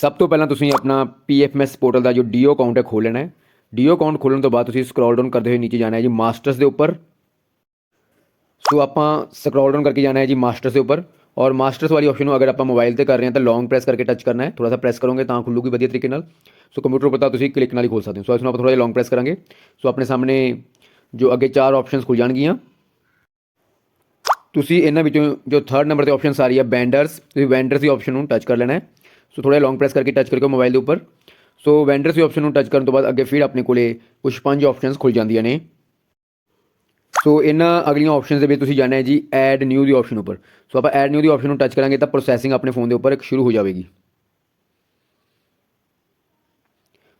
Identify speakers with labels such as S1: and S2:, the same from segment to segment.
S1: ਸਭ ਤੋਂ ਪਹਿਲਾਂ ਤੁਸੀਂ ਆਪਣਾ ਪੀਐਫਐਮਐਸ ਪੋਰਟਲ ਦਾ ਜੋ ਡੀਓ ਅਕਾਊਂਟ ਹੈ ਖੋਲ੍ਹ ਲੈਣਾ ਹੈ ਡੀਓ ਅਕਾਊਂਟ ਖੋਲ੍ਹਣ ਤੋਂ ਬਾਅਦ ਤੁਸੀਂ ਸਕਰੋਲ ਡਾਊਨ ਕਰਦੇ ਹੋਏ ਨੀਚੇ ਜਾਣਾ ਹੈ ਜੀ ਮਾਸਟਰਸ ਦੇ ਉੱਪਰ ਸੋ ਆਪਾਂ ਸਕਰੋਲ ਡਾਊਨ ਕਰਕੇ ਜਾਣਾ ਹੈ ਜੀ ਮਾਸਟਰਸ ਦੇ ਉੱਪਰ ਔਰ ਮਾਸਟਰਸ ਵਾਲੀ ਆਪਸ਼ਨ ਨੂੰ ਅਗਰ ਆਪਾਂ ਮੋਬਾਈਲ ਤੇ ਕਰ ਰਹੇ ਹਾਂ ਤਾਂ ਲੌਂਗ ਪ੍ਰੈਸ ਕਰਕੇ ਟੱਚ ਕਰਨਾ ਹੈ ਥੋੜਾ ਸਾ ਪ੍ਰੈਸ ਕਰੋਗੇ ਤਾਂ ਖੁੱਲੂਗੀ ਵਧੀਆ ਤਰੀਕੇ ਨਾਲ ਸੋ ਕੰਪਿਊਟਰ ਉੱਪਰ ਤਾਂ ਤੁਸੀਂ ਕਲਿੱਕ ਨਾਲ ਹੀ ਖੋਲ ਸਕਦੇ ਹੋ ਸੋ ਇਸ ਨੂੰ ਆਪਾਂ ਥੋੜਾ ਜਿਹਾ ਲੌਂਗ ਪ੍ਰੈਸ ਕਰਾਂਗੇ ਸੋ ਆਪਣੇ ਸਾਹਮਣੇ ਜੋ ਅੱਗੇ ਚਾਰ ਆਪਸ਼ਨਸ ਖੁੱਲ ਜਾਣਗੀਆਂ ਤੁਸੀਂ ਇਹਨਾਂ ਵਿੱਚੋਂ ਜੋ ਥਰਡ ਨੰਬਰ ਤੇ ਆਪਸ਼ਨ ਆ ਰਹੀ ਹੈ ਵੈਂਡਰਸ ਤੁਸੀਂ ਵੈਂਡਰਸ ਦੀ ਆਪਸ਼ਨ ਨੂੰ ਟੱਚ ਕਰ ਲੈਣਾ ਹੈ ਸੋ ਥੋੜਾ ਲੌਂਗ ਪ੍ਰੈਸ ਕਰਕੇ ਟੱਚ ਕਰਕੇ ਮੋਬਾਈਲ ਦੇ ਉੱਪਰ ਸੋ ਵੈਂਡਰਸ ਦੀ ਆਪਸ਼ਨ ਨੂੰ ਟੱਚ ਕਰਨ ਤੋਂ ਬਾਅਦ ਅੱਗੇ ਫਿਰ ਆਪਣੇ ਕੋਲੇ ਕੁਝ ਪੰਜ ਆਪਸ਼ਨਸ ਖੁੱਲ ਜਾਂਦੀਆਂ ਨੇ ਸੋ ਇਹਨਾਂ ਅਗਲੀਆਂ ਆਪਸ਼ਨਸ ਦੇ ਵਿੱਚ ਤੁਸੀਂ ਜਾਣਾ ਹੈ ਜੀ ਐਡ ਨਿਊ ਦੀ ਆਪਸ਼ਨ ਉੱਪਰ ਸੋ ਆਪਾਂ ਐਡ ਨਿਊ ਦੀ ਆਪਸ਼ਨ ਨੂੰ ਟੱਚ ਕਰਾਂਗੇ ਤਾਂ ਪ੍ਰੋਸੈਸਿੰਗ ਆਪਣੇ ਫੋਨ ਦੇ ਉੱਪਰ ਇੱਕ ਸ਼ੁਰੂ ਹੋ ਜਾਵੇਗੀ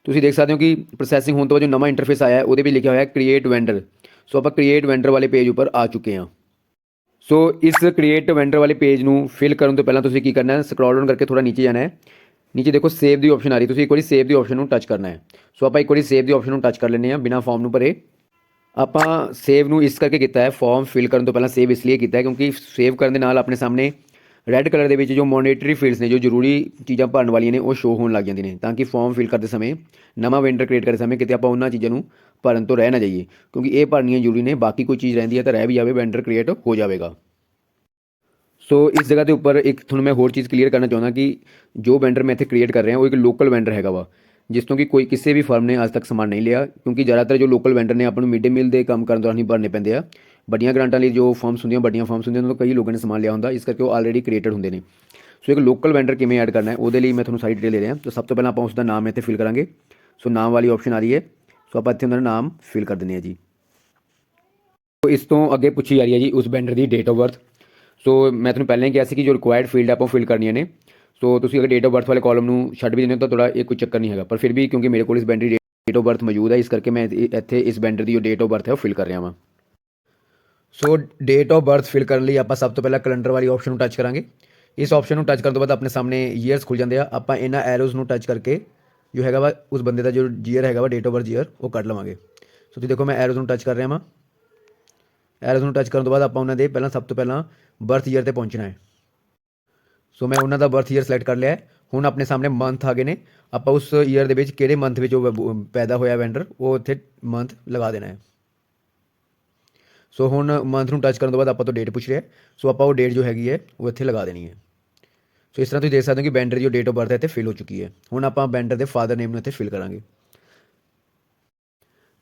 S1: ਤੁਸੀਂ ਦੇਖ ਸਕਦੇ ਹੋ ਕਿ ਪ੍ਰੋਸੈਸਿੰਗ ਹੋਣ ਤੋਂ ਬਾਅਦ ਜੋ ਨਵਾਂ ਇੰਟਰਫੇਸ ਆਇਆ ਹੈ ਉਹਦੇ ਵਿੱਚ ਲਿਖਿਆ ਹੋਇਆ ਹੈ ਕ੍ਰੀਏਟ ਵੈਂਡਰ ਸੋ ਆਪਾਂ ਕ੍ਰੀਏਟ ਵੈਂਡਰ ਵਾਲੇ ਪੇਜ ਉੱਪਰ ਆ ਚੁੱਕੇ ਹਾਂ ਸੋ ਇਸ ਕ੍ਰੀਏਟ ਵੈਂਡਰ ਵਾਲੇ ਪੇਜ ਨੂੰ ਫਿਲ ਕਰਨ ਤੋਂ ਪਹਿਲਾਂ ਤੁਸੀਂ ਕੀ ਕਰਨਾ ਹੈ? ਸਕਰੋਲ ਡਾਊਨ ਕਰਕੇ ਥੋੜਾ ਨੀਚੇ ਜਾਣਾ ਹੈ। ਨੀਚੇ ਦੇਖੋ ਸੇਵ ਦੀ ਆਪਸ਼ਨ ਆ ਰਹੀ ਤੁਸੀਂ ਇੱਕ ਵਾਰੀ ਸੇਵ ਦੀ ਆਪਸ਼ਨ ਨੂੰ ਟੱਚ ਕਰਨਾ ਹੈ। ਸੋ ਆਪਾਂ ਇੱਕ ਵਾਰੀ ਸੇਵ ਦੀ ਆਪਸ਼ਨ ਨੂੰ ਟੱਚ ਕਰ ਲੈਂਦੇ ਹਾਂ ਬਿਨਾ ਫਾਰਮ ਨੂੰ ਭਰੇ। ਆਪਾਂ ਸੇਵ ਨੂੰ ਇਸ ਕਰਕੇ ਕੀਤਾ ਹੈ ਫਾਰਮ ਫਿਲ ਕਰਨ ਤੋਂ ਪਹਿਲਾਂ ਸੇਵ ਇਸ ਲਈ ਕੀਤਾ ਹੈ ਕਿਉਂਕਿ ਸੇਵ ਕਰਨ ਦੇ ਨਾਲ ਆਪਣੇ ਸਾਹਮਣੇ ਰੈੱਡ ਕਲਰ ਦੇ ਵਿੱਚ ਜੋ ਮੋਨੇਟਰੀ ਫੀਲਡਸ ਨੇ, ਜੋ ਜ਼ਰੂਰੀ ਚੀਜ਼ਾਂ ਭਰਨ ਵਾਲੀਆਂ ਨੇ, ਉਹ ਸ਼ੋ ਹੋਣ ਲੱਗ ਜਾਂਦੀਆਂ ਨੇ ਤਾਂ ਕਿ ਫਾਰਮ ਫਿਲ ਕਰਦੇ ਸਮੇਂ, ਨਵਾਂ ਵੈਂਡਰ ਕ੍ਰੀਏਟ ਕਰਦੇ ਸਮੇਂ ਕਿਤੇ ਆਪਾਂ ਉਹਨਾਂ ਚੀਜ਼ਾਂ ਨੂੰ ਭਰਨ ਤੋਂ ਰਹਿ ਨਾ ਜਾਈਏ, ਕਿਉਂਕਿ ਇਹ ਭਰਨੀਆਂ ਜ਼ਰੂਰੀ ਨੇ, ਬਾਕੀ ਕੋਈ ਚੀਜ਼ ਰਹਿੰਦੀ ਹੈ ਤਾਂ ਰਹਿ ਵੀ ਜਾਵੇ ਵੈਂਡਰ ਕ੍ਰੀਏਟ ਹੋ ਜਾਵੇਗਾ। ਸੋ ਇਸ ਜਗ੍ਹਾ ਦੇ ਉੱਪਰ ਇੱਕ ਤੁਹਾਨੂੰ ਮੈਂ ਹੋਰ ਚੀਜ਼ ਕਲੀਅਰ ਕਰਨਾ ਚਾਹੁੰਦਾ ਕਿ ਜੋ ਵੈਂਡਰ ਮੈਂ ਇੱਥੇ ਕ੍ਰੀਏਟ ਕਰ ਰਿਹਾ, ਉਹ ਇੱਕ ਲੋਕਲ ਵੈਂਡਰ ਹੈਗਾ ਵਾ, ਜਿਸ ਤੋਂ ਕਿ ਕੋਈ ਕਿਸੇ ਵੀ ਫਰਮ ਨੇ ਅੱਜ ਤੱਕ ਸਮਾਨ ਨਹੀਂ ਲਿਆ, ਕਿਉਂਕਿ ਜ਼ਿਆਦਾਤਰ ਜੋ ਲੋਕਲ ਵੈਂਡਰ ਨੇ, ਆਪਾਂ ਨੂੰ ਮਿਡ ਡੇ ਮੀਲ ਦੇ ਕੰਮ ਕਰਨ ਦੌਰਾਨ ਹੀ ਭਰਨੇ ਪੈਂਦੇ ਆ। ਵੱਡੀਆਂ ਗ੍ਰਾਂਟਾਂ ਲਈ ਜੋ ਫਰਮਸ ਹੁੰਦੀਆਂ, ਵੱਡੀਆਂ ਫਰਮਸ ਹੁੰਦੀਆਂ, ਉਹਨਾਂ ਤੋਂ ਕਈ ਲੋਕਾਂ ਨੇ ਸਮਾਨ ਲਿਆ ਹੁੰਦਾ, ਇਸ ਕਰਕੇ ਉਹ ਆਲਰੇਡੀ ਕ੍ਰੀਏਟਡ ਹੁੰਦੇ ਨੇ। ਸੋ ਇੱਕ ਲੋਕਲ ਵੈਂਡਰ ਕਿਵੇਂ ਐਡ ਕਰਨਾ ਹੈ, ਉਹਦੇ ਲਈ ਮੈਂ ਤੁਹਾਨੂੰ ਸਾਰੀ ਡਿਟੇਲ ਦੇ ਰਿਹਾ। ਤਾਂ ਸਭ ਤੋਂ ਪਹਿਲਾਂ ਆਪਾਂ ਉਸ ਦਾ ਨਾਮ ਇੱਥੇ ਫਿਲ ਕਰਾਂਗੇ। ਸੋ ਨਾਮ ਵਾਲੀ ਆਪਸ਼ਨ ਆ ਰਹੀ ਹੈ। ਸੋ ਆਪਾਂ ਇੱਥੇ ਉਹਨਾਂ ਦਾ ਨਾਮ ਫਿਲ ਕਰ ਦਿੰਦੇ ਹਾਂ ਜੀ। ਸੋ ਇਸ ਤੋਂ ਅੱਗੇ ਪੁੱਛੀ ਜਾ ਰਹੀ ਹੈ ਜੀ ਉਸ ਵੈਂਡਰ ਦੀ ਡੇਟ ਆਫ ਬਰਥ ਸੋ ਮੈਂ ਤੁਹਾਨੂੰ ਪਹਿਲਾਂ ਹੀ ਕਿਹਾ ਸੀ ਕਿ ਜੋ ਰਿਕੁਆਇਰਡ ਫੀਲਡ ਆਪਾਂ ਫਿਲ ਕਰਨੀਆਂ ਨੇ। ਸੋ ਤੁਸੀਂ ਅਗਰ ਡੇਟ ਆਫ ਬਰਥ ਵਾਲੇ ਕਾਲਮ ਨੂੰ ਛੱਡ ਵੀ ਦਿੰਦੇ ਹੋ ਤਾਂ ਤੁਹਾਡਾ ਇਹ ਕੋਈ ਚੱਕਰ ਨਹੀਂ ਹੈਗਾ। ਪਰ ਫਿਰ ਵੀ ਕਿਉਂਕਿ ਮੇਰੇ ਕੋਲ ਇਸ ਵੈਂਡਰ ਦੀ ਡੇਟ ਆਫ ਬਰਥ ਮੌਜੂਦ ਹੈ, ਇਸ ਕਰਕੇ ਮੈਂ ਇੱਥੇ ਇਸ ਵੈਂਡਰ ਦੀ ਜੋ ਡੇਟ ਆਫ ਬਰਥ ਹੈ ਉਹ ਫਿਲ ਕਰ ਰਿਹਾ ਹਾਂ so date of birth fill ਕਰਨ ਲਈ ਆਪਾਂ ਸਭ ਤੋਂ ਪਹਿਲਾਂ ਕੈਲੰਡਰ ਵਾਲੀ ਆਪਸ਼ਨ ਨੂੰ ਟੱਚ ਕਰਾਂਗੇ। ਇਸ ਆਪਸ਼ਨ ਨੂੰ ਟੱਚ ਕਰਨ ਤੋਂ ਬਾਅਦ ਆਪਣੇ ਸਾਹਮਣੇ ਈਅਰਸ ਖੁੱਲ ਜਾਂਦੇ ਆ। ਆਪਾਂ ਇਹਨਾਂ ਐਰੋਜ਼ ਨੂੰ ਟੱਚ ਕਰਕੇ ਜੋ ਹੈਗਾ ਵਾ, ਉਸ ਬੰਦੇ ਦਾ ਜੋ ਜੀਅਰ ਹੈਗਾ ਵਾ ਡੇਟ ਆਫ ਬਰਥ ਜੀਅਰ ਉਹ ਕੱਢ ਲਵਾਂਗੇ। ਸੋ ਤੁਸੀਂ ਦੇਖੋ ਮੈਂ ਐਰੋਜ਼ ਨੂੰ ਟੱਚ ਕਰ ਰਿਹਾ ਹਾਂ ਐਰੋਜ਼ ਨੂੰ ਟੱਚ ਕਰਨ ਤੋਂ ਬਾਅਦ ਆਪਾਂ ਉਹਨਾਂ ਦੇ ਪਹਿਲਾਂ ਸਭ ਤੋਂ ਪਹਿਲਾਂ ਬਰਥ ਈਅਰ ਤੇ ਪਹੁੰਚਣਾ ਹੈ। ਸੋ ਮੈਂ ਉਹਨਾਂ ਦਾ ਬਰਥ ਈਅਰ ਸਿਲੈਕਟ ਕਰ ਲਿਆ ਹੈ। ਹੁਣ ਆਪਣੇ ਸਾਹਮਣੇ ਮੰਥ ਆ ਗਏ ਨੇ। ਆਪਾਂ ਉਸ ਈਅਰ ਦੇ ਵਿੱਚ ਕਿਹੜੇ ਮੰਥ ਵਿੱਚ ਉਹ ਪੈਦਾ ਹੋਇਆ ਵੈਂਡਰ ਉਹ ਇੱਥੇ ਮੰਥ ਲਗਾ ਦੇਣਾ ਹੈ। ਸੋ ਹੁਣ ਮੰਥ ਨੂੰ ਟੱਚ ਕਰਨ ਤੋਂ ਬਾਅਦ ਆਪਾਂ ਤੋਂ ਡੇਟ ਪੁੱਛ ਰਿਹਾ ਹੈ। ਸੋ ਆਪਾਂ ਉਹ ਡੇਟ ਜੋ ਹੈਗੀ ਹੈ, ਉਹ ਇੱਥੇ ਲਗਾ ਦੇਣੀ ਹੈ। ਸੋ ਇਸ ਤਰ੍ਹਾਂ ਤੁਸੀਂ ਦੇਖ ਸਕਦੇ ਹੋ ਕਿ ਵੈਂਡਰ ਦੀ ਜੋ ਡੇਟ ਆਫ ਬਰਥ ਹੈ, ਇੱਥੇ ਫਿਲ ਹੋ ਚੁੱਕੀ ਹੈ। ਹੁਣ ਆਪਾਂ ਵੈਂਡਰ ਦੇ ਫਾਦਰ ਨੇਮ ਨੂੰ ਇੱਥੇ ਫਿਲ ਕਰਾਂਗੇ।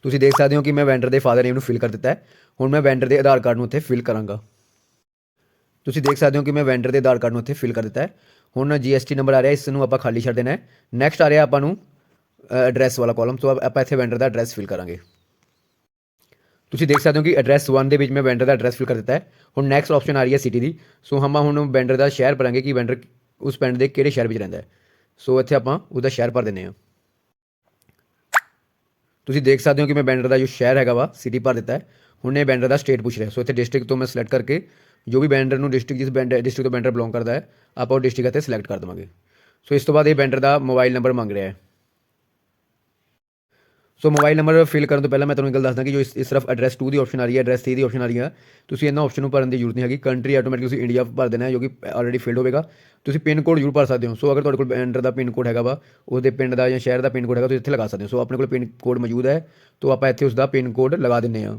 S1: ਤੁਸੀਂ ਦੇਖ ਸਕਦੇ ਹੋ ਕਿ ਮੈਂ ਵੈਂਡਰ ਦੇ ਫਾਦਰ ਨੇਮ ਨੂੰ ਫਿਲ ਕਰ ਦਿੱਤਾ ਹੈ। ਹੁਣ ਮੈਂ ਵੈਂਡਰ ਦੇ ਆਧਾਰ ਕਾਰਡ ਨੂੰ ਇੱਥੇ ਫਿਲ ਕਰਾਂਗਾ। ਤੁਸੀਂ ਦੇਖ ਸਕਦੇ ਹੋ ਕਿ ਮੈਂ ਵੈਂਡਰ ਦੇ ਆਧਾਰ ਕਾਰਡ ਨੂੰ ਇੱਥੇ ਫਿਲ ਕਰ ਦਿੱਤਾ ਹੈ। ਹੁਣ ਜੀਐਸਟੀ ਨੰਬਰ ਆ ਰਿਹਾ, ਇਸ ਨੂੰ ਆਪਾਂ ਖਾਲੀ ਛੱਡ ਦੇਣਾ ਹੈ। ਨੈਕਸਟ ਆ ਰਿਹਾ ਆਪਾਂ ਨੂੰ ਐਡਰੈਸ ਵਾਲਾ ਕਾਲਮ ਸੋ ਆਪਾਂ ਇੱਥੇ ਵੈਂਡਰ ਦਾ ਐਡਰੈਸ ਫਿਲ ਕਰਾਂਗੇ। ਤੁਸੀਂ ਦੇਖ ਸਕਦੇ ਹੋ ਕਿ ਐਡਰੈਸ 1 ਦੇ ਵਿੱਚ ਮੈਂ ਵੈਂਡਰ ਦਾ ਐਡਰੈਸ ਫਿਲ ਕਰ ਦਿੱਤਾ ਹੈ। ਹੁਣ ਨੈਕਸਟ ਆਪਸ਼ਨ ਆ ਰਹੀ ਹੈ ਸਿਟੀ ਦੀ। ਸੋ ਹਮਾ ਹੁਣ ਵੈਂਡਰ ਦਾ ਸ਼ਹਿਰ ਭਰਾਂਗੇ ਕਿ ਵੈਂਡਰ ਉਸ ਪਿੰਡ ਦੇ ਕਿਹੜੇ ਸ਼ਹਿਰ ਵਿੱਚ ਰਹਿੰਦਾ ਹੈ। ਸੋ ਇੱਥੇ ਆਪਾਂ ਉਹਦਾ ਸ਼ਹਿਰ ਭਰ ਦਿੰਦੇ ਹਾਂ। ਤੁਸੀਂ ਦੇਖ ਸਕਦੇ ਹੋ ਕਿ ਮੈਂ ਵੈਂਡਰ ਦਾ ਜੋ ਸ਼ਹਿਰ ਹੈਗਾ ਵਾ ਸਿਟੀ ਭਰ ਦਿੱਤਾ ਹੈ। ਹੁਣ ਇਹ ਵੈਂਡਰ ਦਾ ਸਟੇਟ ਪੁੱਛ ਰਿਹਾ। ਸੋ ਇੱਥੇ ਡਿਸਟ੍ਰਿਕਟ ਤੋਂ ਮੈਂ ਸਿਲੈਕਟ ਕਰਕੇ ਜੋ ਵੀ ਵੈਂਡਰ ਨੂੰ ਡਿਸਟ੍ਰਿਕਟ ਜਿਸ ਵੈਂਡਰ ਡਿਸਟ੍ਰਿਕਟ ਤੋਂ ਵੈਂਡਰ ਬਿਲੋਂਗ ਕਰਦਾ ਹੈ, ਆਪਾਂ ਉਹ ਡਿਸਟ੍ਰਿਕਟ ਇੱਥੇ ਸਿਲੈਕਟ ਕਰ ਦੇਵਾਂਗੇ। ਸੋ ਇਸ ਤੋਂ ਬਾਅਦ ਇਹ ਵੈਂਡਰ ਦਾ ਮੋਬਾਈਲ ਨੰਬਰ ਮੰਗ ਰਿਹਾ ਹੈ। ਸੋ ਮੋਬਾਈਲ ਨੰਬਰ ਫਿਲ ਕਰਨ ਤੋਂ ਪਹਿਲਾਂ ਮੈਂ ਤੁਹਾਨੂੰ ਇੱਕ ਗੱਲ ਦੱਸਦਾ ਕਿ ਜੋ ਇਸ ਇਸ ਤਰਫ ਐਡਰੈਸ 2 ਦੀ ਆਪਸ਼ਨ ਆ ਰਹੀ ਹੈ ਐਡਰੈਸ 3 ਦੀ ਆਪਸ਼ਨ ਆ ਰਹੀ ਹੈ। ਤੁਸੀਂ ਇਹਨਾਂ ਆਪਸ਼ਨ ਨੂੰ ਭਰਨ ਦੀ ਜ਼ਰੂਰਤ ਨਹੀਂ ਹੈਗੀ। ਕੰਟਰੀ ਆਟੋਮੈਟਿਕ ਤੁਸੀਂ ਇੰਡੀਆ ਭਰ ਦੇਣਾ ਹੈ, ਜੋ ਕਿ ਆਲਰੇਡੀ ਫਿਲਡ ਹੋਵੇਗਾ। ਤੁਸੀਂ ਪਿੰਨ ਕੋਡ ਜ਼ਰੂਰ ਭਰ ਸਕਦੇ ਹੋ। ਸੋ ਅਗਰ ਤੁਹਾਡੇ ਕੋਲ ਐਂਟਰ ਦਾ ਪਿੰਨ ਕੋਡ ਹੈਗਾ ਵਾ, ਉਹਦੇ ਪਿੰਡ ਦਾ ਜਾਂ ਸ਼ਹਿਰ ਦਾ ਪਿੰਨ ਕੋਡ ਹੈਗਾ, ਤੁਸੀਂ ਇੱਥੇ ਲਗਾ ਸਕਦੇ ਹੋ। ਸੋ ਆਪਣੇ ਕੋਲ ਪਿੰਨ ਕੋਡ ਮੌਜੂਦ ਹੈ। ਤੋਂ, ਆਪਾਂ ਇੱਥੇ ਉਸ ਦਾ ਪਿੰਨ ਕੋਡ ਲਗਾ ਦਿੰਦੇ ਹਾਂ।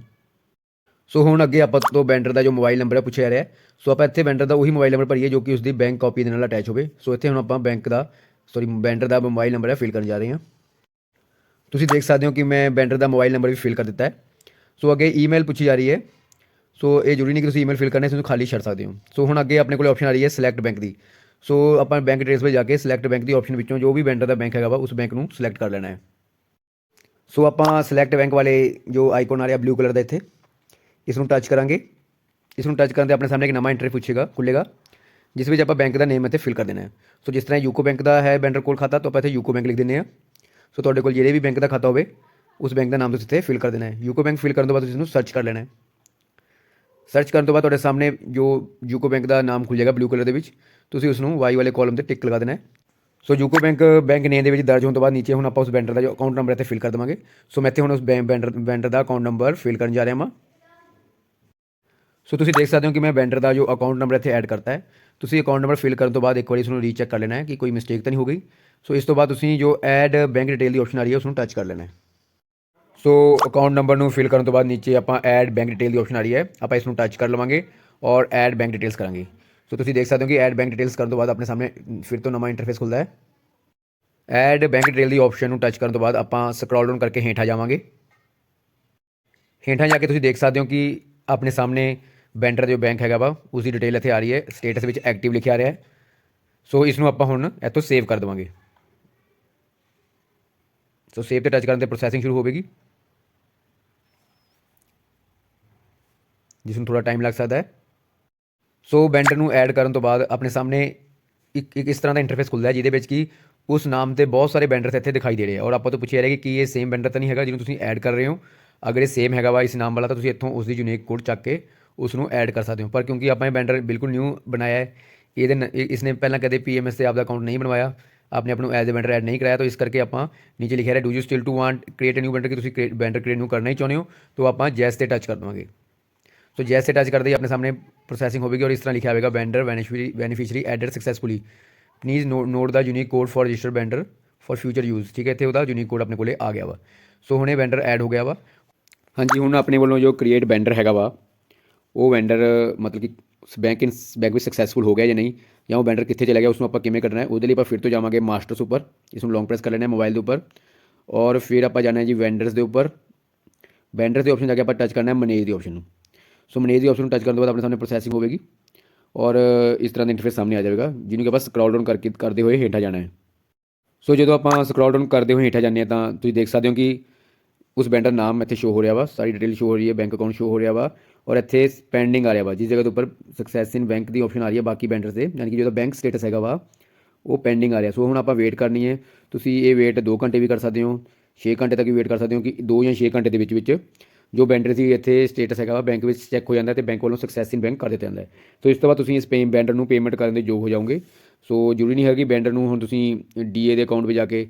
S1: ਸੋ ਹੁਣ ਅੱਗੇ ਆਪਾਂ ਤੋਂ ਬੈਂਡਰ ਦਾ ਜੋ ਮੋਬਾਈਲ ਨੰਬਰ ਹੈ, ਪੁੱਛਿਆ ਰਿਹਾ ਸੋ ਆਪਾਂ ਇੱਥੇ ਬੈਂਡਰ ਦਾ ਉਹੀ ਮੋਬਾਈਲ ਨੰਬਰ ਭਰੀਏ, ਜੋ ਕਿ ਉਸ ਦੀ ਬੈਂਕ ਕਾਪੀ ਦੇ ਨਾਲ ਅਟੈਚ ਹੋਵੇ। ਸੋ ਇੱਥੇ ਹੁਣ ਆਪਾਂ ਬੈਂਕ ਦਾ ਸੌਰੀ ਬੈਂਡਰ ਦਾ ਮੋਬਾਈਲ ਨੰਬਰ ਹੈ ਫਿਲ ਕਰਨ ਜਾ ਰਹੇ ਹਾਂ। ਤੁਸੀਂ ਦੇਖ ਸਕਦੇ ਹੋ ਕਿ ਮੈਂ ਬੈਂਡਰ ਦਾ ਮੋਬਾਈਲ ਨੰਬਰ ਵੀ ਫਿਲ ਕਰ ਦਿੱਤਾ ਹੈ। ਸੋ ਅੱਗੇ ਈਮੇਲ ਪੁੱਛੀ ਜਾ ਰਹੀ ਹੈ। ਸੋ ਇਹ ਜ਼ਰੂਰੀ ਨਹੀਂ ਕਿ ਤੁਸੀਂ ਈਮੇਲ ਫਿਲ ਕਰਨਾ ਹੈ, ਤੁਸੀਂ ਖਾਲੀ ਛੱਡ ਸਕਦੇ ਹੋ। ਸੋ ਹੁਣ ਅੱਗੇ ਆਪਣੇ ਕੋਲ ਆਪਸ਼ਨ ਆ ਰਹੀ ਹੈ ਸਿਲੈਕਟ ਬੈਂਕ ਦੀ। ਸੋ ਆਪਾਂ ਬੈਂਕ ਡਿਟੇਲਸ 'ਤੇ ਜਾ ਕੇ ਸਿਲੈਕਟ ਬੈਂਕ ਦੀ ਆਪਸ਼ਨ ਵਿੱਚੋਂ ਜੋ ਵੀ ਬੈਂਡਰ ਦਾ ਬੈਂਕ ਹੈਗਾ ਵਾ, ਉਸ ਬੈਂਕ ਨੂੰ ਸਿਲੈਕਟ ਕਰ ਲੈਣਾ ਹੈ। ਸੋ ਆਪਾਂ ਸਿਲੈਕਟ ਬੈਂਕ ਵਾਲੇ ਜੋ ਆਈਕਨ ਆ ਰਿਹਾ ਬਲੂ ਕਲਰ ਦਾ ਇੱਥੇ, ਇਸ ਨੂੰ ਟੱਚ ਕਰਾਂਗੇ। ਇਸ ਨੂੰ ਟੱਚ ਕਰਨ ਤੇ ਆਪਣੇ ਸਾਹਮਣੇ ਇੱਕ ਨਵਾਂ ਇੰਟਰਫੇਸ ਪੁੱਛੇਗਾ ਖੁੱਲੇਗਾ ਜਿਸ ਵਿੱਚ ਆਪਾਂ ਬੈਂਕ ਦਾ ਨੇਮ ਇੱਥੇ ਫਿਲ ਕਰ ਦੇਣਾ ਹੈ। ਸੋ ਜਿਸ ਤਰ੍ਹਾਂ ਯੂਕੋ ਬੈਂਕ ਦਾ ਹੈ ਬੈਂਡਰ ਕੋਲ ਖਾਤਾ, ਤਾਂ ਆਪਾਂ ਇੱਥੇ ਯੂਕੋ ਬੈਂਕ ਲਿਖ ਦਿੰਦੇ ਹਾਂ। ਸੋ ਤੁਹਾਡੇ ਕੋਲ ਜਿਹੜੇ ਵੀ ਬੈਂਕ ਦਾ ਖਾਤਾ ਹੋਵੇ, ਉਸ ਬੈਂਕ ਦਾ ਨਾਮ ਤੁਸੀਂ ਇੱਥੇ ਫਿਲ ਕਰ ਦੇਣਾ ਹੈ। ਯੂਕੋ ਬੈਂਕ ਫਿਲ ਕਰਨ ਤੋਂ ਬਾਅਦ ਤੁਸੀਂ ਇਸਨੂੰ ਸਰਚ ਕਰ ਲੈਣਾ ਹੈ। ਸਰਚ ਕਰਨ ਤੋਂ ਬਾਅਦ ਤੁਹਾਡੇ ਸਾਹਮਣੇ ਜੋ ਯੂਕੋ ਬੈਂਕ ਦਾ ਨਾਮ ਖੁੱਲ ਜਾਏਗਾ ਬਲੂ ਕਲਰ ਦੇ ਵਿੱਚ, ਤੁਸੀਂ ਉਸ ਨੂੰ ਵਾਈ ਵਾਲੇ ਕਾਲਮ ਤੇ ਟਿਕ ਲਗਾ ਦੇਣਾ ਹੈ। So UCO bank bank name ਦੇ ਵਿੱਚ ਦਰਜ ਹੋਣ ਤੋਂ ਬਾਅਦ ਨੀਚੇ ਹੁਣ ਆਪਾਂ ਉਸ ਬੈਂਡਰ ਦਾ ਜੋ ਅਕਾਊਂਟ ਨੰਬਰ ਇੱਥੇ ਫਿਲ ਕਰ ਦੇਵਾਂਗੇ। ਸੋ ਮੈਂ ਇੱਥੇ ਹੁਣ ਉਸ ਬੈਂਡਰ ਬੈਂਡਰ ਦਾ ਅਕਾਊਂਟ ਨੰਬਰ ਫਿਲ ਕਰਨ ਜਾ ਰਿਹਾ ਹਾਂ ਸੋ ਤੁਸੀਂ ਦੇਖ ਸਕਦੇ ਹੋ ਕਿ ਮੈਂ ਬੈਂਡਰ ਦਾ ਜੋ ਅਕਾਊਂਟ ਨੰਬਰ ਇੱਥੇ ਐਡ ਕਰਤਾ ਹੈ। ਤੁਸੀਂ ਅਕਾਊਂਟ ਨੰਬਰ ਫਿਲ ਕਰਨ ਤੋਂ ਬਾਅਦ ਇੱਕ ਵਾਰੀ ਇਸ ਨੂੰ ਰੀਚੈਕ ਕਰ ਲੈਣਾ ਹੈ ਕਿ ਕੋਈ ਮਿਸਟੇਕ ਤਾਂ ਨਹੀਂ ਹੋ ਗਈ। ਸੋ ਇਸ ਤੋਂ ਬਾਅਦ ਤੁਸੀਂ ਜੋ ਐਡ ਬੈਂਕ ਡਿਟੇਲ ਦੀ ਆਪਸ਼ਨ ਆ ਰਹੀ ਹੈ ਉਸ ਨੂੰ ਟੱਚ ਕਰ ਲੈਣਾ ਹੈ। ਸੋ ਅਕਾਊਂਟ ਨੰਬਰ ਨੂੰ ਫਿਲ ਕਰਨ ਤੋਂ ਬਾਅਦ ਨੀਚੇ ਆਪਾਂ ਐਡ ਬੈਂਕ ਡਿਟੇਲ ਦੀ ਆਪਸ਼ਨ ਆ ਰਹੀ ਹੈ, ਆਪਾਂ ਇਸ ਨੂੰ ਟੱਚ ਕਰ ਲਵਾਂਗੇ ਔਰ ਐਡ ਬੈਂਕ ਡਿਟੇਲਸ ਕਰਾਂਗੇ। ਸੋ ਤੁਸੀਂ ਦੇਖ ਸਕਦੇ ਹੋ ਕਿ ਐਡ ਬੈਂਕ ਡਿਟੇਲਸ ਕਰਨ ਤੋਂ ਬਾਅਦ ਆਪਣੇ ਸਾਹਮਣੇ ਫਿਰ ਤੋਂ ਨਵਾਂ ਇੰਟਰਫੇਸ ਖੁੱਲਦਾ ਹੈ। ਐਡ ਬੈਂਕ ਡਿਟੇਲ ਦੀ ਆਪਸ਼ਨ ਨੂੰ ਟੱਚ ਕਰਨ ਤੋਂ ਬਾਅਦ ਆਪਾਂ ਸਕਰੋਲ ਡਾਊਨ ਕਰਕੇ ਹੇਠਾਂ ਜਾਵਾਂਗੇ। ਹੇਠਾਂ ਜਾ ਕੇ ਤੁਸੀਂ ਦੇਖ ਸਕਦੇ ਹੋ ਕਿ ਆਪਣੇ ਸਾਹਮਣੇ ਵੈਂਡਰ ਜੋ ਬੈਂਕ ਹੈਗਾ ਵਾ ਉਸ ਦੀ ਡਿਟੇਲ ਇੱਥੇ ਆ ਰਹੀ ਹੈ ਸਟੇਟਸ ਵਿੱਚ ਐਕਟਿਵ ਲਿਖਿਆ ਆ ਰਿਹਾ ਹੈ। ਸੋ ਇਸ ਨੂੰ ਆਪਾਂ ਹੁਣ ਇੱਥੋਂ ਸੇਵ ਕਰ ਦੇਵਾਂਗੇ। ਸੋ ਸੇਵ ਤੇ ਟੱਚ ਕਰਨ ਤੇ ਪ੍ਰੋਸੈਸਿੰਗ ਸ਼ੁਰੂ ਹੋਵੇਗੀ। ਜਿਸ ਨੂੰ ਥੋੜਾ ਟਾਈਮ ਲੱਗ ਸਕਦਾ ਹੈ। ਸੋ ਬੈਂਡਰ ਨੂੰ ਐਡ ਕਰਨ ਤੋਂ ਬਾਅਦ ਆਪਣੇ ਸਾਹਮਣੇ ਇੱਕ ਇੱਕ ਇਸ ਤਰ੍ਹਾਂ ਦਾ ਇੰਟਰਫੇਸ ਖੁੱਲਦਾ ਹੈ, ਜਿਹਦੇ ਵਿੱਚ ਕਿ ਉਸ ਨਾਮ ਤੇ ਬਹੁਤ ਸਾਰੇ ਬੈਂਡਰਸ ਇੱਥੇ ਦਿਖਾਈ ਦੇ ਰਹੇ ਆ ਔਰ ਆਪਾਂ ਤੋਂ ਪੁੱਛਿਆ ਰਿਹਾ ਕਿ ਕੀ ਇਹ ਸੇਮ ਬੈਂਡਰ ਤਾਂ ਨਹੀਂ ਹੈਗਾ ਜਿਹਨੂੰ ਤੁਸੀਂ ਐਡ ਕਰ ਰਹੇ ਹੋ। ਅਗਰ ਇਹ ਸੇਮ ਹੈਗਾ ਵਾ ਇਸ ਨਾਮ ਵਾਲਾ, ਤਾਂ ਤੁਸੀਂ ਇੱਥੋਂ ਉਸ ਦੀ ਯੂਨੀਕ ਕੋਡ ਚੱਕ ਕੇ ਉਸ ਨੂੰ ਐਡ ਕਰ ਸਕਦੇ ਹੋ। ਪਰ ਕਿਉਂਕਿ ਆਪਾਂ ਇਹ ਬੈਂਡਰ ਬਿਲਕੁਲ ਨਿਊ ਬਣਾਇਆ ਹੈ, ਇਹਦੇ ਇਸ ਨੇ ਪਹਿਲਾਂ ਕਦੇ ਪੀਐਮਐਸ ਤੇ ਆਪਦਾ ਅਕਾਊਂਟ ਨਹੀਂ ਬਣਵਾਇਆ। ਆਪਨੇ ਆਪ ਨੂੰ ਐਜ਼ ਅ ਵੈਂਡਰ ਐਡ ਨਹੀਂ ਕਰਾਇਆ, ਤਾਂ ਇਸ ਕਰਕੇ ਆਪਾਂ ਨੀਚੇ ਲਿਖਿਆ ਰਿਹਾ do you still to want create a new vendor ਕਿ ਤੁਸੀਂ ਵੈਂਡਰ ਕ੍ਰੀਏਟ ਨੂੰ ਕਰਨਾ ਹੀ ਚਾਹੁੰਦੇ ਹੋ? ਤਾਂ ਆਪਾਂ ਜੈਸ ਤੇ ਟੱਚ ਕਰ ਦਵਾਂਗੇ। ਸੋ ਜੈਸੇ ਟੱਚ ਕਰਦੇ ਹੀ ਆਪਣੇ ਸਾਹਮਣੇ ਪ੍ਰੋਸੈਸਿੰਗ ਹੋਵੇਗੀ ਔਰ ਇਸ ਤਰ੍ਹਾਂ ਲਿਖਿਆ ਹੋਵੇਗਾ vendor beneficiary beneficiary added successfully please note the unique code for register vendor for future use ਠੀਕ ਹੈ, ਇੱਥੇ ਉਹਦਾ ਯੂਨੀਕ ਕੋਡ ਆਪਣੇ ਕੋਲੇ ਆ ਗਿਆ ਵਾ। ਸੋ ਹੁਣ ਇਹ ਵੈਂਡਰ ਐਡ ਹੋ ਗਿਆ ਵਾ। ਹਾਂਜੀ, ਹੁਣ ਆਪਣੇ ਵੱਲੋਂ ਜੋ ਕ੍ਰੀਏਟ ਵੈਂਡਰ ਹੈਗਾ ਵਾ, ਉਹ ਵੈਂਡਰ ਮਤਲਬ ਕਿ ਬੈਂਕ ਇਨ ਬੈਂਕ ਵਿੱਚ ਸਕਸੈਸਫੁਲ ਹੋ ਗਿਆ ਜਾਂ ਨਹੀਂ ਜਾਂ ਉਹ ਵੈਂਡਰ ਕਿੱਥੇ ਚਲਾ ਗਿਆ ਉਸ ਨੂੰ ਆਪਾਂ ਕਿਵੇਂ ਕੱਢਣਾ ਹੈ ਉਹਦੇ ਲਈ ਆਪਾਂ ਫਿਰ ਤੋਂ ਜਾਵਾਂਗੇ ਮਾਸਟਰਸ ਉੱਪਰ ਇਸ ਨੂੰ ਲੌਂਗ ਪ੍ਰੈਸ ਕਰ ਲੈਣਾ ਹੈ ਮੋਬਾਈਲ ਦੇ ਉੱਪਰ ਔਰ ਫਿਰ ਆਪਾਂ ਜਾਣਾ ਹੈ ਜੀ ਵੈਂਡਰਸ ਦੇ ਉੱਪਰ ਵੈਂਡਰ ਦੇ ਆਪਸ਼ਨ ਜਾ ਕੇ ਆਪਾਂ ਟੱਚ ਕਰਨਾ ਹੈ ਮਨੇਜ ਦੀ ਆਪਸ਼ਨ ਨੂੰ ਸੋ ਮਨੇਜ ਦੀ ਆਪਸ਼ਨ ਨੂੰ ਟੱਚ ਕਰਨ ਤੋਂ ਬਾਅਦ ਆਪਣੇ ਸਾਹਮਣੇ ਪ੍ਰੋਸੈਸਿੰਗ ਹੋਵੇਗੀ ਔਰ ਇਸ ਤਰ੍ਹਾਂ ਦਾ ਇੰਟਰਫੇਸ ਸਾਹਮਣੇ ਆ ਜਾਵੇਗਾ ਜਿਹਨੂੰ ਕਿ ਆਪਾਂ ਸਕਰੋਲ ਡਾਊਨ ਕਰਕੇ ਕਰਦੇ ਹੋਏ ਹੇਠਾਂ ਜਾਣਾ ਹੈ ਸੋ ਜਦੋਂ ਆਪਾਂ ਸਕਰੋਲ ਡਾਊਨ ਕਰਦੇ ਹੋਏ ਹੇਠਾਂ ਜਾਂਦੇ ਹਾਂ ਤਾਂ ਤੁਸੀਂ ਦੇਖ ਸਕਦੇ ਹੋ ਕਿ ਉਸ ਵੈਂਡਰ ਨਾਮ ਇੱਥੇ ਸ਼ੋ ਹੋ ਰਿਹਾ ਵਾ ਸਾਰੀ ਡਿਟੇਲ ਸ਼ੋ ਹੋ ਰਹੀ ਹੈ ਬੈਂਕ ਅਕਾਊਂਟ ਸ਼ੋ ਹੋ ਰਿਹਾ ਵਾ ਔਰ ਇੱਥੇ ਪੈਂਡਿੰਗ ਆ ਰਿਹਾ ਵਾ ਜਿਸ ਜਗ੍ਹਾ ਦੇ ਉੱਪਰ ਸਕਸੈਸ ਇਨ ਬੈਂਕ ਦੀ ਆਪਸ਼ਨ ਆ ਰਹੀ ਹੈ ਬਾਕੀ ਬੈਂਡਰਸ ਦੇ ਯਾਨੀ ਕਿ ਜਿਹਦਾ ਬੈਂਕ ਸਟੇਟਸ ਹੈਗਾ ਵਾ ਉਹ ਪੈਂਡਿੰਗ ਆ ਰਿਹਾ ਸੋ ਹੁਣ ਆਪਾਂ ਵੇਟ ਕਰਨੀ ਹੈ ਤੁਸੀਂ ਇਹ ਵੇਟ 2 ਘੰਟੇ ਵੀ ਕਰ ਸਕਦੇ ਹੋ 6 ਘੰਟੇ ਤੱਕ ਵੀ ਵੇਟ ਕਰ ਸਕਦੇ ਹੋ ਕਿ 2 ਜਾਂ 6 ਘੰਟੇ ਦੇ ਵਿੱਚ ਵਿੱਚ ਜੋ ਬੈਂਡਰ ਸੀ ਇੱਥੇ ਸਟੇਟਸ ਹੈਗਾ ਵਾ ਬੈਂਕ ਵਿੱਚ ਚੈੱਕ ਹੋ ਜਾਂਦਾ ਤੇ ਬੈਂਕ ਵੱਲੋਂ ਸਕਸੈਸ ਇਨ ਬੈਂਕ ਕਰ ਦਿੱਤਾ ਜਾਂਦਾ ਹੈ ਸੋ ਇਸ ਤੋਂ ਬਾਅਦ ਤੁਸੀਂ ਇਸ ਪੇ ਬੈਂਡਰ ਨੂੰ ਪੇਮੈਂਟ ਕਰਨ ਦੇ ਯੋਗ ਹੋ ਜਾਓਗੇ ਸੋ ਜ਼ਰੂਰੀ ਨਹੀਂ ਹੈ ਕਿ ਬੈਂਡਰ ਨੂੰ ਹੁਣ ਤੁਸੀਂ ਡੀਏ ਦੇ ਅਕਾਊਂਟ ਵਿੱਚ ਜਾ ਕੇ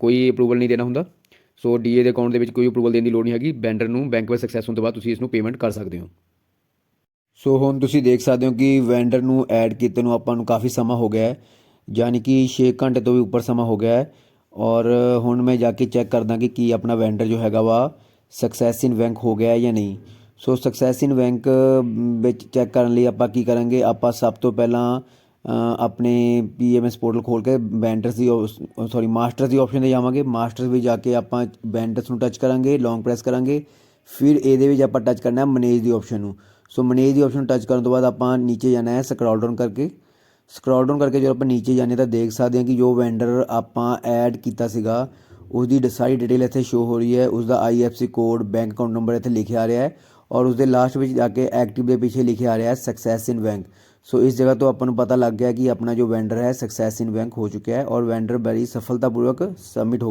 S1: ਕੋਈ ਅਪਰੂਵਲ ਨਹੀਂ ਦੇਣਾ ਹੁੰਦਾ ਸੋ ਡੀਏ ਦੇ ਅਕਾਊਂਟ ਦੇ ਵਿੱਚ ਕੋਈ ਅਪਰੂਵਲ ਦੇਣ ਦੀ ਲੋੜ ਨਹੀਂ ਹੈਗੀ। ਵੈਂਡਰ ਨੂੰ ਬੈਂਕ ਵਿੱਚ ਸਕਸੈਸ ਹੋਣ ਤੋਂ ਬਾਅਦ ਤੁਸੀਂ ਇਸ ਨੂੰ ਪੇਮੈਂਟ ਕਰ ਸਕਦੇ ਹੋ। ਸੋ ਹੁਣ ਤੁਸੀਂ ਦੇਖ ਸਕਦੇ ਹੋ ਕਿ ਵੈਂਡਰ ਨੂੰ ਐਡ ਕੀਤੇ ਨੂੰ ਆਪਾਂ ਨੂੰ ਕਾਫੀ ਸਮਾਂ ਹੋ ਗਿਆ ਹੈ। ਯਾਨੀ ਕਿ 6 ਘੰਟੇ ਤੋਂ ਵੀ ਉੱਪਰ ਸਮਾਂ ਹੋ ਗਿਆ ਹੈ। ਔਰ ਹੁਣ ਮੈਂ ਜਾ ਕੇ ਚੈੱਕ ਕਰਦਾ ਕਿ ਕੀ ਆਪਣਾ ਵੈਂਡਰ ਜੋ ਹੈਗਾ ਵਾ ਸਕਸੈਸ ਇਨ ਬੈਂਕ ਹੋ ਗਿਆ ਹੈ ਜਾਂ ਨਹੀਂ। ਸੋ ਸਕਸੈਸ ਇਨ ਬੈਂਕ ਵਿੱਚ ਚੈੱਕ ਕਰਨ ਲਈ ਆਪਾਂ ਕੀ ਕਰਾਂਗੇ? ਆਪਾਂ ਸਭ ਤੋਂ ਪਹਿਲਾਂ ਆਪਣੇ ਪੀ ਆਪਣੇ ਪੀਐਮਐਸ ਪੋਰਟਲ ਖੋਲ੍ਹ ਕੇ ਬੈਂਡਰਸ ਦੀ ਸੋਰੀ ਮਾਸਟਰਸ ਦੀ ਆਪਸ਼ਨ ਤੇ ਜਾਵਾਂਗੇ। ਮਾਸਟਰਸ ਵਿੱਚ ਜਾ ਕੇ ਆਪਾਂ ਬੈਂਡਰਸ ਨੂੰ ਟੱਚ ਕਰਾਂਗੇ ਲੌਂਗ ਪ੍ਰੈਸ ਕਰਾਂਗੇ। ਫਿਰ ਇਹਦੇ ਵਿੱਚ ਆਪਾਂ ਟੱਚ ਕਰਨਾ ਹੈ ਮਨੇਜ ਦੀ ਆਪਸ਼ਨ ਨੂੰ। ਸੋ ਮਨੇਜ ਦੀ ਆਪਸ਼ਨ ਟੱਚ ਕਰਨ ਤੋਂ ਬਾਅਦ ਆਪਾਂ ਨੀਚੇ ਜਾਣਾ ਹੈ ਸਕਰੋਲ ਡਾਊਨ ਕਰਕੇ। ਸਕਰੋਲ ਡਾਊਨ ਕਰਕੇ ਜਦੋਂ ਆਪਾਂ ਨੀਚੇ ਜਾਂਦੇ ਤਾਂ ਦੇਖ ਸਕਦੇ ਹਾਂ ਕਿ ਜੋ ਵੈਂਡਰ ਆਪਾਂ ਐਡ ਕੀਤਾ ਸੀਗਾ ਉਸ ਦੀ ਸਾਰੀ ਡਿਟੇਲ ਇੱਥੇ ਸ਼ੋ ਹੋ ਰਹੀ ਹੈ। ਉਸ ਦਾ IFSC code bank account number ਇੱਥੇ ਲਿਖਿਆ ਆ ਰਿਹਾ ਹੈ। ਔਰ ਉਸ ਦੇ ਲਾਸਟ ਵਿੱਚ ਜਾ ਕੇ ਐਕਟਿਵ ਦੇ ਪਿੱਛੇ ਲਿਖਿਆ ਆ ਰਿਹਾ ਹੈ ਸਕਸੈਸ ਇਨ ਬੈਂਕ ਸੋ ਇਸ ਜਗ੍ਹਾ ਤੋਂ ਆਪਾਂ ਨੂੰ ਪਤਾ ਲੱਗ ਗਿਆ ਕਿ ਆਪਣਾ ਜੋ ਵੈਂਡਰ ਹੈ ਸਕਸੈਸ ਇਨ ਬੈਂਕ ਹੋ ਚੁੱਕਿਆ ਹੈ ਔਰ ਵੈਂਡਰ ਬੜੀ ਸਫਲਤਾਪੂਰਵਕ ਸਬਮਿਟ ਹੋ ਗਿਆ